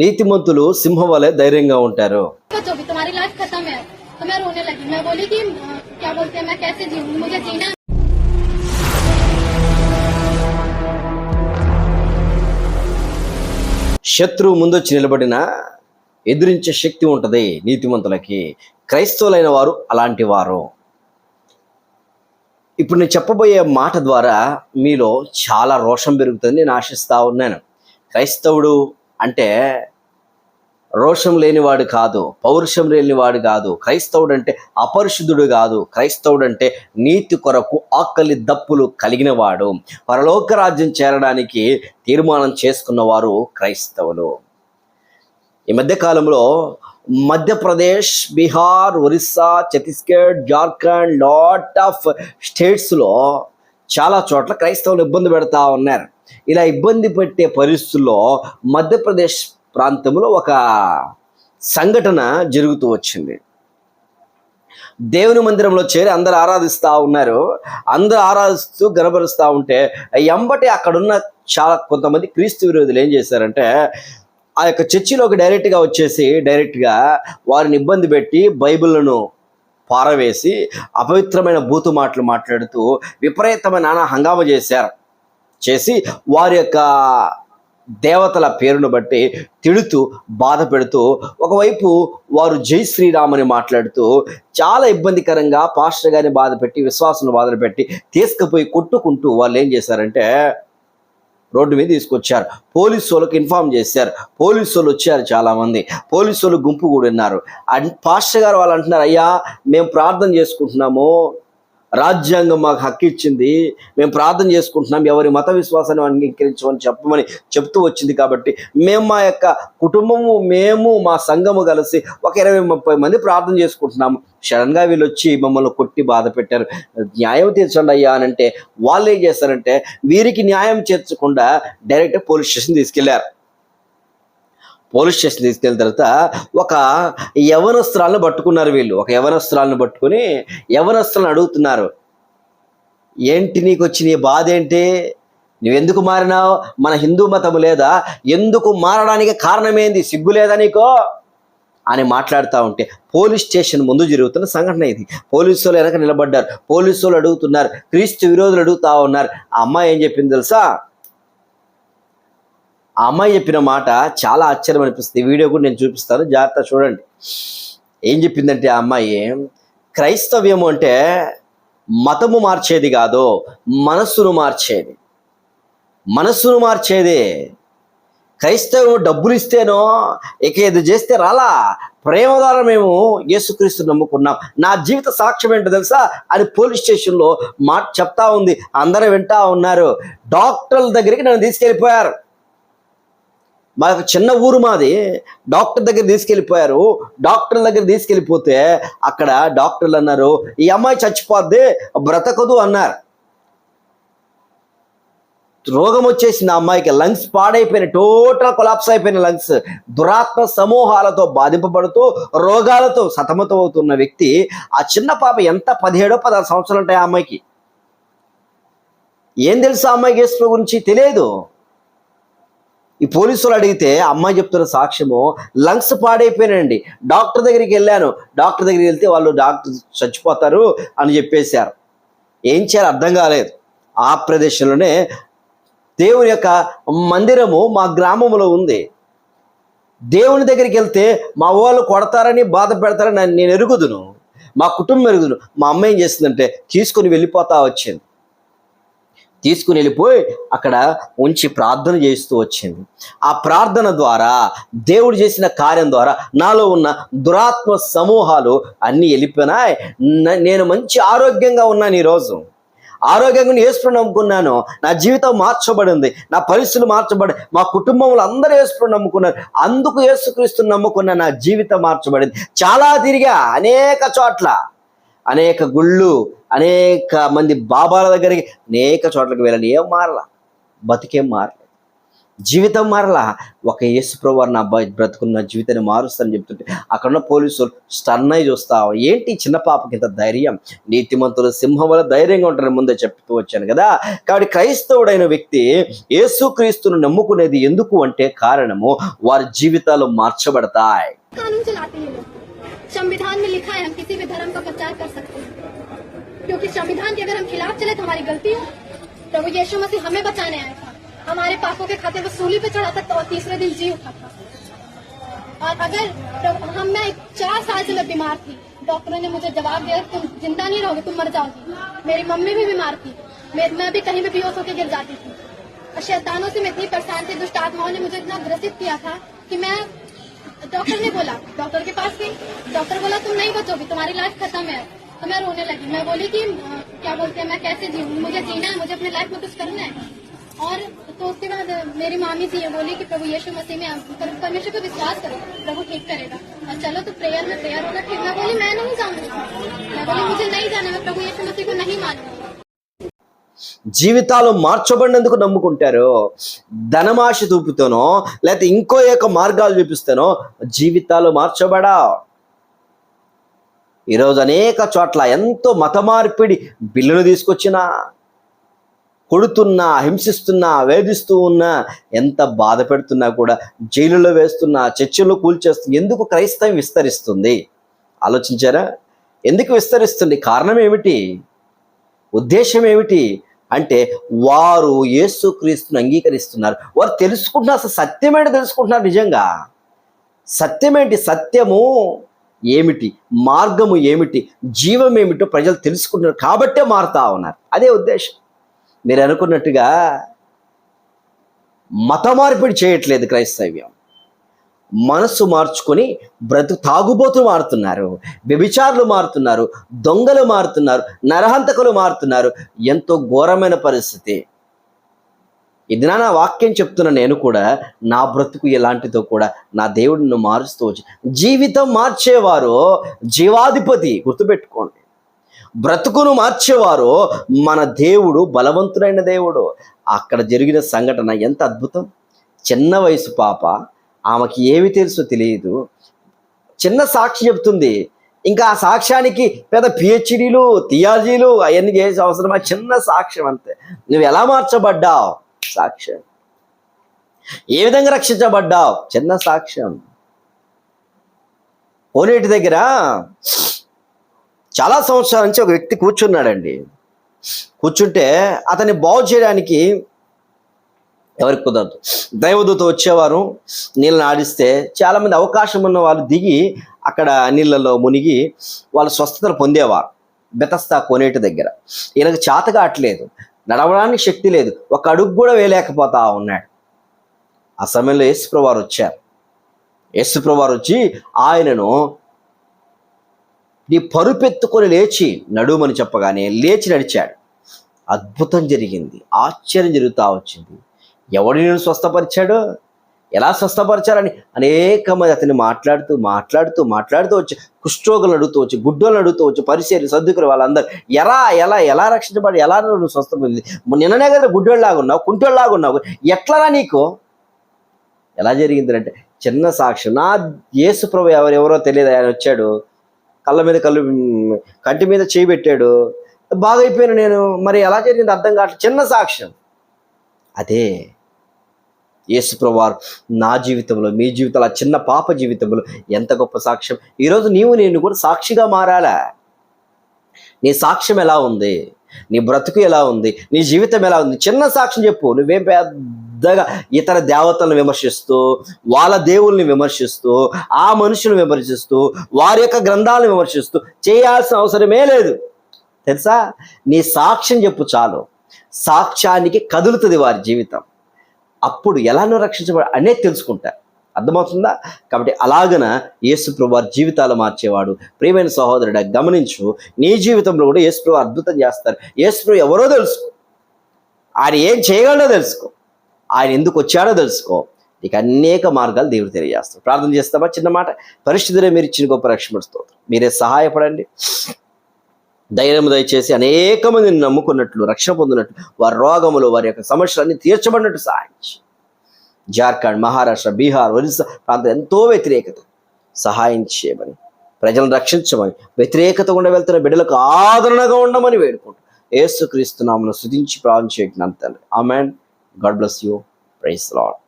నీతిమంతులు సింహం వలె ధైర్యంగా ఉంటారు. శత్రువు ముందొచ్చి నిలబడిన ఎదిరించే శక్తి ఉంటుంది నీతిమంతులకి. క్రైస్తవులైన వారు అలాంటి వారు. ఇప్పుడు నేను చెప్పబోయే మాట ద్వారా మీలో చాలా రోషం పెరుగుతుంది నేను ఆశిస్తా ఉన్నాను. క్రైస్తవుడు అంటే రోషం లేనివాడు కాదు పౌరుషం లేనివాడు కాదు క్రైస్తవుడు అంటే అపరిశుద్ధుడు కాదు క్రైస్తవుడు అంటే నీతి కొరకు ఆకలి దప్పులు కలిగినవాడు. పరలోక రాజ్యం చేరడానికి తీర్మానం చేసుకున్నవారు క్రైస్తవులు. ఈ మధ్య కాలంలో మధ్యప్రదేశ్ బీహార్ ఒరిస్సా ఛత్తీస్గఢ్ జార్ఖండ్ లాట్ ఆఫ్ స్టేట్స్లో చాలా చోట్ల క్రైస్తవులు ఇబ్బంది పెడతా ఉన్నారు. ఇలా ఇబ్బంది పెట్టే పరిస్థితుల్లో మధ్యప్రదేశ్ ప్రాంతంలో ఒక సంఘటన జరుగుతూ వచ్చింది. దేవుని మందిరంలో చేరి అందరు ఆరాధిస్తూ ఉన్నారు. అందరు ఆరాధిస్తూ గనపరుస్తూ ఉంటే ఎంబటి అక్కడున్న చాలా కొంతమంది క్రీస్తు విరోధులు ఏం చేశారంటే ఆ యొక్క చర్చిలోకి డైరెక్ట్గా వచ్చేసి డైరెక్ట్గా వారిని ఇబ్బంది పెట్టి బైబిళ్ళను పారవేసి అపవిత్రమైన బూతు మాటలు మాట్లాడుతూ విపరీతమైన నానా హంగామా చేశారు. చేసి వారి యొక్క దేవతల పేరును బట్టి తిడుతూ బాధ పెడుతూ ఒకవైపు వారు జై శ్రీరామ్ అని మాట్లాడుతూ చాలా ఇబ్బందికరంగా పాస్టర్ గారిని బాధ పెట్టి విశ్వాసం బాధలు పెట్టి తీసుకుపోయి కొట్టుకుంటూ వాళ్ళు ఏం చేశారంటే రోడ్డు మీద తీసుకొచ్చారు. పోలీసు వాళ్ళకి ఇన్ఫామ్ చేశారు. పోలీసు వాళ్ళు వచ్చారు చాలామంది. పోలీసు వాళ్ళు గుంపు కూడా ఉన్నారు అండ్ పాస్టర్ గారు వాళ్ళు అంటున్నారు అయ్యా మేము ప్రార్థన చేసుకుంటున్నాము. రాజ్యాంగం మాకు హక్కు ఇచ్చింది. మేము ప్రార్థన చేసుకుంటున్నాం. ఎవరి మత విశ్వాసాన్ని అంగీకరించమని చెప్పమని చెప్తూ వచ్చింది కాబట్టి మేము మా యొక్క కుటుంబము మేము మా సంఘము కలిసి ఒక ఇరవై ముప్పై మంది ప్రార్థన చేసుకుంటున్నాము. సడన్గా వీళ్ళు వచ్చి మమ్మల్ని కొట్టి బాధ పెట్టారు. న్యాయం తీర్చండి అయ్యా అని అంటే వాళ్ళు ఏం చేస్తారంటే వీరికి న్యాయం చేర్చకుండా డైరెక్ట్ పోలీస్ స్టేషన్ తీసుకెళ్ళారు. పోలీస్ స్టేషన్ తీసుకెళ్ళిన తర్వాత ఒక యవనస్త్రాలను పట్టుకున్నారు వీళ్ళు. ఒక యవనస్త్రాలను పట్టుకుని యవనస్త్రాలను అడుగుతున్నారు. ఏంటి నీకు వచ్చి నీ బాధ ఏంటి? నువ్వెందుకు మారినావు? మన హిందూ మతం లేదా? ఎందుకు మారడానికి కారణమేంది? సిగ్గు లేదా నీకో? అని మాట్లాడుతూ ఉంటే పోలీస్ స్టేషన్ ముందు జరుగుతున్న సంఘటన ఇది. పోలీసు వాళ్ళు వెనక నిలబడ్డారు. పోలీసు వాళ్ళు అడుగుతున్నారు. క్రీస్తు విరోధులు అడుగుతా ఉన్నారు. ఆ అమ్మాయి ఏం చెప్పింది తెలుసా? ఆ అమ్మాయి చెప్పిన మాట చాలా ఆశ్చర్యం అనిపిస్తుంది. వీడియో కూడా నేను చూపిస్తాను. జాగ్రత్త చూడండి. ఏం చెప్పిందంటే ఆ అమ్మాయి క్రైస్తవ్యము అంటే మతము మార్చేది కాదు మనస్సును మార్చేది. మనస్సును మార్చేది. క్రైస్తవం డబ్బులు ఇస్తేనో ఇక ఏది చేస్తే రాలా. ప్రేమ ద్వారా మేము యేసుక్రీస్తు నమ్ముకున్నాం. నా జీవిత సాక్ష్యం ఏంటో తెలుసా? అని పోలీస్ స్టేషన్లో మాట చెప్తా ఉంది. అందరూ వింటా ఉన్నారు. డాక్టర్ల దగ్గరికి నన్ను తీసుకెళ్ళిపోయారు. మా చిన్న ఊరు మాది. డాక్టర్ దగ్గర తీసుకెళ్ళిపోయారు. డాక్టర్ దగ్గర తీసుకెళ్ళిపోతే అక్కడ డాక్టర్లు అన్నారు ఈ అమ్మాయి చచ్చిపోద్ది బ్రతకదు అన్నారు. రోగం వచ్చేసింది అమ్మాయికి. లంగ్స్ పాడైపోయిన టోటల్ కొలాప్స్ అయిపోయిన లంగ్స్. దురాత్మ సమూహాలతో బాధింపబడుతూ రోగాలతో సతమతం అవుతున్న వ్యక్తి ఆ చిన్న పాప ఎంత పదిహేడో పదహారు సంవత్సరాలు ఉంటాయి ఆ అమ్మాయికి. ఏం తెలుసు ఆ అమ్మాయికి గురించి? తెలియదు. ఈ పోలీసులు అడిగితే అమ్మాయి చెప్తున్న సాక్ష్యము లంగ్స్ పాడైపోయినండి డాక్టర్ దగ్గరికి వెళ్ళాను. డాక్టర్ దగ్గరికి వెళ్తే వాళ్ళు డాక్టర్ చచ్చిపోతారు అని చెప్పేశారు. ఏం చేయాలి అర్థం కాలేదు. ఆ ప్రదేశంలోనే దేవుని యొక్క మందిరము మా గ్రామంలో ఉంది. దేవుని దగ్గరికి వెళ్తే మా వాళ్ళు కొడతారని బాధ పెడతారని నేను- నేను ఎరుగుదును. మా కుటుంబం ఎరుగుదును. మా అమ్మ ఏం చేసిందంటే తీసుకొని వెళ్ళిపోతా వచ్చింది. తీసుకుని వెళ్ళిపోయి అక్కడ ఉంచి ప్రార్థన చేస్తూ వచ్చింది. ఆ ప్రార్థన ద్వారా దేవుడు చేసిన కార్యం ద్వారా నాలో ఉన్న దురాత్మ సమూహాలు అన్నీ వెళ్ళిపోయినాయి. నేను మంచి ఆరోగ్యంగా ఉన్నాను ఈరోజు. ఆరోగ్యంగా వేసుకుని నమ్ముకున్నాను. నా జీవితం మార్చబడింది. నా పరిస్థితులు మార్చబడి మా కుటుంబంలో అందరూ వేసుకుని నమ్ముకున్నారు. అందుకు ఏసుక్రీస్తుని నమ్ముకున్న నా జీవితం మార్చబడింది. చాలా తిరిగా అనేక చోట్ల అనేక గుళ్ళు అనేక మంది బాబాల దగ్గరికి అనేక చోట్లకి వెళ్ళని ఏం మారలా? బతికేం మారలేదు. జీవితం మారలా. ఒక యేసు నా బ్రతుకున్న జీవితాన్ని మారుస్తానని చెప్తుంటే అక్కడున్న పోలీసులు స్టన్ అయి చూస్తావు ఏంటి చిన్న పాపకి ఇంత ధైర్యం? నీతిమంతులు సింహం వల్ల ధైర్యంగా ఉంటారని ముందే చెప్తూ వచ్చాను కదా. కాబట్టి క్రైస్తవుడైన వ్యక్తి యేసుక్రీస్తును నమ్ముకునేది ఎందుకు అంటే కారణము వారి జీవితాలు మార్చబడతాయి. संविधान में लिखा है, हम किसी भी धर्म का प्रचार कर सकते हैं। क्योंकि संविधान के अगर हम खिलाफ चले तो हमारी गलती है। प्रभु यीशु मसीह हमें बचाने आया था। हमारे पापों के खाते वो सूली पे चढ़ा था और तीसरे दिन जी उठा था। और अगर हम, मैं चार साल से मैं बीमार थी। डॉक्टरों ने मुझे जवाब दिया, तुम ज़िंदा नहीं रहोगे, तुम मर जाओगी। मेरी मम्मी भी बीमार थी। मैं भी कहीं भी बेहोश होकर गिर जाती थी। और शैतानों से मैं इतनी परेशान थी, दुष्ट आत्माओं ने मुझे इतना ग्रसित किया था कि मैं डॉक्टर ने बोला, डॉक्टर के पास गई। डॉक्टर बोला, तुम नहीं बचोगी, तुम्हारी लाइफ खत्म है। तो मैं रोने लगी। मैं बोली कि क्या बोलते हैं, मैं कैसे जीऊँ? मुझे जीना है, मुझे अपने लाइफ में कुछ करना है। और तो उसके बाद मेरी मामी थी बोली कि, प्रभु यीशु मसीह में पर- परमेश्वर पे विश्वास करो, प्रभु ठीक करेगा। और चलो तो प्रेयर में प्रेयर होगा ठीक। मैं बोली, मैं नहीं जाऊँगी। मैं बोली, मुझे नहीं जाना मैं प्रभु यीशु मसीह को नहीं मानूँगी। జీవితాలు మార్చబడినందుకు నమ్ముకుంటారు ధనమాశ చూపుతానో లేకపోతే ఇంకో యొక్క మార్గాలు చూపిస్తానో జీవితాలు మార్చబడా. ఈరోజు అనేక చోట్ల ఎంతో మత మార్పిడి బిల్లులు తీసుకొచ్చినా కొడుతున్నా హింసిస్తున్నా వేధిస్తూ ఉన్నా ఎంత బాధ పెడుతున్నా కూడా జైలులో వేస్తున్నా చర్చల్లో కూల్చేస్తున్నా ఎందుకు క్రైస్తవం విస్తరిస్తుంది? ఆలోచించారా? ఎందుకు విస్తరిస్తుంది? కారణం ఏమిటి? ఉద్దేశం ఏమిటి? అంటే వారు యేసుక్రీస్తుని అంగీకరిస్తున్నారు. వారు తెలుసుకుంటున్నారు అసలు సత్యమేంటి తెలుసుకుంటున్నారు నిజంగా. సత్యమేంటి సత్యము ఏమిటి? మార్గము ఏమిటి? జీవం ఏమిటో ప్రజలు తెలుసుకుంటున్నారు కాబట్టే మారుతా ఉన్నారు. అదే ఉద్దేశం. మీరు అనుకున్నట్టుగా మత మార్పిడి చేయట్లేదు క్రైస్తవ్యం. మనస్సు మార్చుకొని బ్రతు తాగుబోతులు మారుతున్నారు. వ్యభిచారులు మారుతున్నారు. దొంగలు మారుతున్నారు. నరహంతకులు మారుతున్నారు. ఎంతో ఘోరమైన పరిస్థితి. ఇది నా వాక్యం చెప్తున్న నేను కూడా నా బ్రతుకు ఎలాంటిదో కూడా నా దేవుడిని మారుస్తూ వచ్చి జీవితం మార్చేవారు జీవాధిపతి. గుర్తుపెట్టుకోండి. బ్రతుకును మార్చేవారు మన దేవుడు బలవంతుడైన దేవుడు. అక్కడ జరిగిన సంఘటన ఎంత అద్భుతం. చిన్న వయసు పాప ఆమెకి ఏమి తెలుసో తెలియదు. చిన్న సాక్షి చెప్తుంది ఇంకా ఆ సాక్ష్యానికి పెద్ద పిహెచ్డీలు థియాలజీలు అవన్నీ చేసే అవసరమా? చిన్న సాక్ష్యం అంతే. నువ్వు ఎలా మార్చబడ్డావు? సాక్ష్యం. ఏ విధంగా రక్షించబడ్డావు? చిన్న సాక్ష్యం. ఓనేటి దగ్గర చాలా సంవత్సరాల నుంచి ఒక వ్యక్తి కూర్చున్నాడండి. కూర్చుంటే అతన్ని బాగు చేయడానికి ఎవరికి కుదరదు. దైవదూత వచ్చేవారు నీళ్ళని ఆడిస్తే చాలామంది అవకాశం ఉన్న వాళ్ళు దిగి అక్కడ నీళ్ళలో మునిగి వాళ్ళు స్వస్థతలు పొందేవారు. బెతస్తా కోనేటి దగ్గర. ఈయనకు చేత కావట్లేదు నడవడానికి శక్తి లేదు. ఒక అడుగు కూడా వేయలేకపోతా ఉన్నాడు. ఆ సమయంలో యేసుప్రవారు వచ్చారు. యేసుప్రవారు వచ్చి ఆయనను నీ పరుపెత్తుకొని లేచి నడుమని చెప్పగానే లేచి నడిచాడు. అద్భుతం జరిగింది. ఆశ్చర్యం జరుగుతూ వచ్చింది. ఎవడు నేను స్వస్థపరిచాడు? ఎలా స్వస్థపరిచారని? అనేక మంది అతన్ని మాట్లాడుతూ మాట్లాడుతూ మాట్లాడుతూ వచ్చి కుష్ఠోగులు అడుగుతూ వచ్చి గుడ్డోలను అడుగుతూ వచ్చి పరిచయం సర్దుకుని వాళ్ళందరూ ఎలా ఎలా ఎలా రక్షించబడి ఎలా నువ్వు స్వస్థపడింది నిన్ననే కదా గుడ్డోళ్ళలాగా ఉన్నావు కుంటోళ్ళలాగా ఉన్నావు. ఎట్లరా నీకు? ఎలా జరిగిందంటే చిన్న సాక్ష్యం నా యేసు ప్రభు ఎవరు ఎవరో తెలియదు ఆయన వచ్చాడు. కళ్ళ మీద కళ్ళు కంటి మీద చేయి పెట్టాడు. బాగైపోయాను నేను. మరి ఎలా జరిగింది అర్థం కావట్లేదు చిన్న సాక్ష్యం. అదే. యేసుప్రవారు నా జీవితంలో మీ జీవితంలో చిన్న పాప జీవితంలో ఎంత గొప్ప సాక్ష్యం. ఈరోజు నీవు నేను కూడా సాక్షిగా మారాలా? నీ సాక్ష్యం ఎలా ఉంది? నీ బ్రతుకు ఎలా ఉంది? నీ జీవితం ఎలా ఉంది? చిన్న సాక్ష్యం చెప్పు. నువ్వేం పెద్దగా ఇతర దేవతలను విమర్శిస్తూ వాళ్ళ దేవుల్ని విమర్శిస్తూ ఆ మనుషులను విమర్శిస్తూ వారి యొక్క గ్రంథాలను విమర్శిస్తూ చేయాల్సిన అవసరమే లేదు. తెలుసా? నీ సాక్ష్యం చెప్పు చాలు. సాక్ష్యానికి కదులుతుంది వారి జీవితం. అప్పుడు ఎలానో రక్షించబడ అనేది తెలుసుకుంటారు అర్థమవుతుందా? కాబట్టి అలాగన యేసు వారి జీవితాలు మార్చేవాడు. ప్రియమైన సహోదరుడు గమనించు నీ జీవితంలో కూడా యేసుప్రభు అద్భుతం చేస్తారు. యేసుప్రభు ఎవరో తెలుసుకో. ఆయన ఏం చేయగలడో తెలుసుకో. ఆయన ఎందుకు వచ్చాడో తెలుసుకో. నీకు అనేక మార్గాలు దేవుడు తెలియజేస్తాడు. ప్రార్థన చేస్తామా? చిన్న మాట. పరిస్థితులే మీరు ఇచ్చిన గొప్ప రక్షణ మీరే సహాయపడండి. ధైర్యం దయచేసి అనేక మందిని నమ్ముకున్నట్లు రక్షణ పొందినట్లు వారి రోగములు వారి యొక్క సమస్యలన్నీ తీర్చబడినట్టు సహాయించి జార్ఖండ్ మహారాష్ట్ర బీహార్ ఒరిస్సా ప్రాంతం ఎంతో వ్యతిరేకత. సహాయం చేయమని ప్రజలను రక్షించమని వ్యతిరేకత గుండా వెళ్తున్న బిడ్డలకు ఆదరణగా ఉండమని వేడుకుంటూ ఏసుక్రీస్తు నామను స్థుతించి ప్రార్థన చేయగలంత amen. God bless you. Praise lord